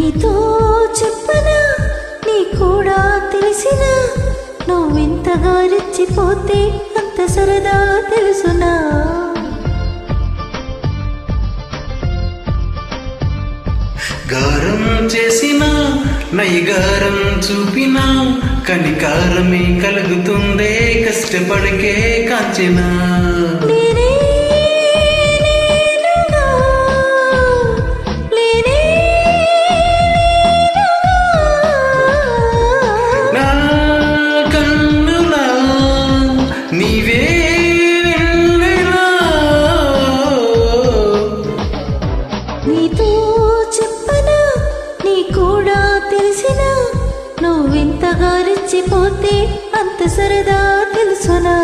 నీతో చెప్పనా? నీ కూడా తెలిసిన? నువ్వెంతగా రెచ్చిపోతే అంత సరదా తెలుసునా? గారం చేసిన నైగారం చూపినా కనికారమే కలుగుతుందే కష్టపడికే కాచినా. నీవే వెన్నెలా. నీతో చెప్పనా నీ కూడా తెలిసిన నువ్వెంతగా రెచ్చిపోతే అంత సరదా తెలుసునా